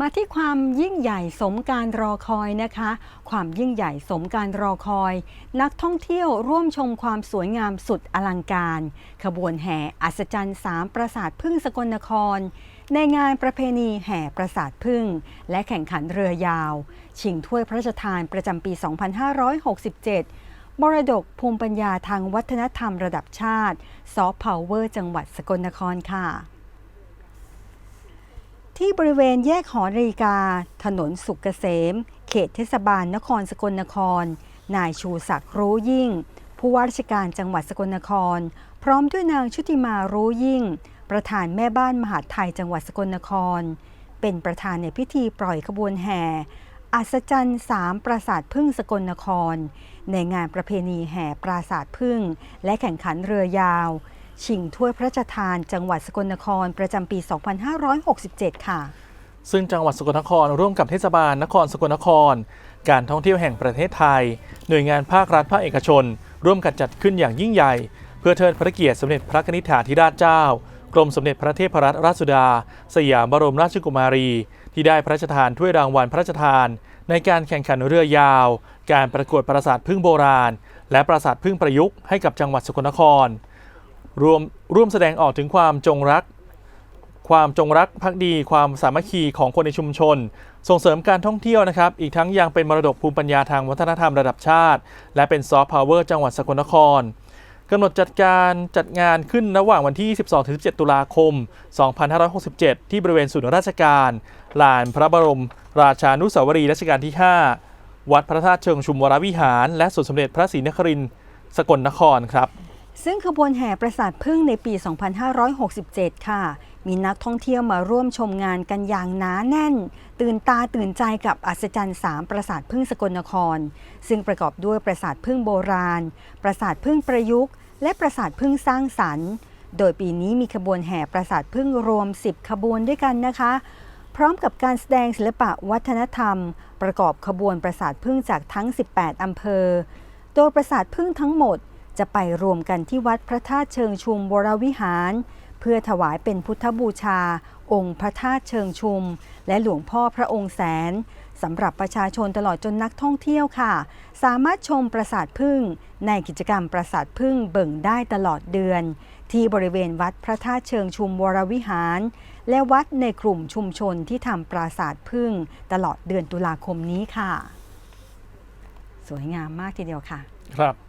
มาที่ความยิ่งใหญ่สมการรอคอยนะคะ ความยิ่งใหญ่สมการรอคอย นักท่องเที่ยวร่วมชมความสวยงามสุดอลังการ ขบวนแห่อัศจรรย์สามปราสาทพึ่งสกลนคร ในงานประเพณีแห่ปราสาทพึ่ง และแข่งขันเรือยาว ชิงถ้วยพระราชทานประจำปี 2567มรดกภูมิปัญญาทางวัฒนธรรมระดับชาติซอฟต์พาวเวอร์จังหวัดสกลนครค่ะ ที่บริเวณแยกหอนาฬิกา ถนนสุกเกษม เขตเทศบาลนครสกลนคร นายชูศักดิ์รู้ยิ่ง ผู้ว่าราชการจังหวัดสกลนคร พร้อมด้วยนางชุติมารู้ยิ่ง ประธานแม่บ้านมหาไทยจังหวัดสกลนคร เป็นประธานในพิธีปล่อยขบวนแห่ อัศจรรย์สามปราสาทพึ่งสกลนคร ในงานประเพณีแห่ปราสาทพึ่ง และแข่งขันเรือยาว ชิงถ้วยพระราชทาน จังหวัดสกลนครประจำปี 2567 ค่ะ ซึ่งจังหวัดสกลนครร่วมกับเทศบาลนครสกลนคร การท่องเที่ยวแห่งประเทศไทย หน่วยงานภาครัฐภาคเอกชน ร่วมกันจัดขึ้นอย่างยิ่งใหญ่ เพื่อเทิดพระเกียรติสมเด็จพระนิธิถาธิราชเจ้า กรมสมเด็จพระเทพรัตนราชสุดา สยามบรมราชกุมารี ที่ได้พระราชทานถ้วยรางวัลพระราชทาน ในการแข่งขันเรือยาว การประกวดปราสาทพึ่งโบราณ และปราสาทพึ่งประยุกต์ให้กับจังหวัดสกลนคร รวมร่วมแสดงออกถึงความจงรัก ความจงรักภักดี ความสามัคคีของคนในชุมชน ส่งเสริมการท่องเที่ยวนะครับ อีกทั้งยังเป็นมรดกภูมิปัญญาทางวัฒนธรรมระดับชาติ และเป็นซอฟต์พาวเวอร์จังหวัดสกลนครกำหนดจัดการจัดงานขึ้นระหว่างวันที่ 12-17 ตุลาคม 2567 ที่บริเวณศูนย์ราชการ ลานพระบรม ราชานุสาวรีย์รัชกาลที่ 5 วัดพระธาตุเชิงชุมวรวิหาร และสวนสมเด็จพระศรีนครินทร์สกลนครครับ ซึ่งขบวนแห่ปราสาทพึ่งในปี 2567 ค่ะ มีนักท่องเที่ยวมาร่วมชมงานกันอย่างหนาแน่น ตื่นตาตื่นใจกับอัศจรรย์สามปราสาทพึ่งสกลนคร ซึ่งประกอบด้วยปราสาทพึ่งโบราณ ปราสาทพึ่งประยุกต์ และปราสาทพึ่งสร้างสรรค์ โดยปีนี้มีขบวนแห่ปราสาทพึ่งรวม 10 ขบวนด้วยกันนะคะ พร้อมกับการแสดงศิลปะวัฒนธรรม ประกอบขบวนปราสาทพึ่งจากทั้ง 18 อำเภอ โดยปราสาทพึ่งทั้งหมด จะไปรวมกันที่วัดพระธาตุเชิงชุมวรวิหาร เพื่อถวายเป็นพุทธบูชา องค์พระธาตุเชิงชุม และหลวงพ่อพระองค์แสนสำหรับประชาชนตลอดจนนักท่องเที่ยวค่ะ สามารถชมปราสาทพึ่ง ในกิจกรรมปราสาทพึ่งเบิ่งได้ตลอดเดือน ที่บริเวณวัดพระธาตุเชิงชุมวรวิหาร และวัดในกลุ่มชุมชนที่ทำปราสาทพึ่ง ตลอดเดือนตุลาคมนี้ค่ะ สวยงามมากทีเดียวค่ะ ครับ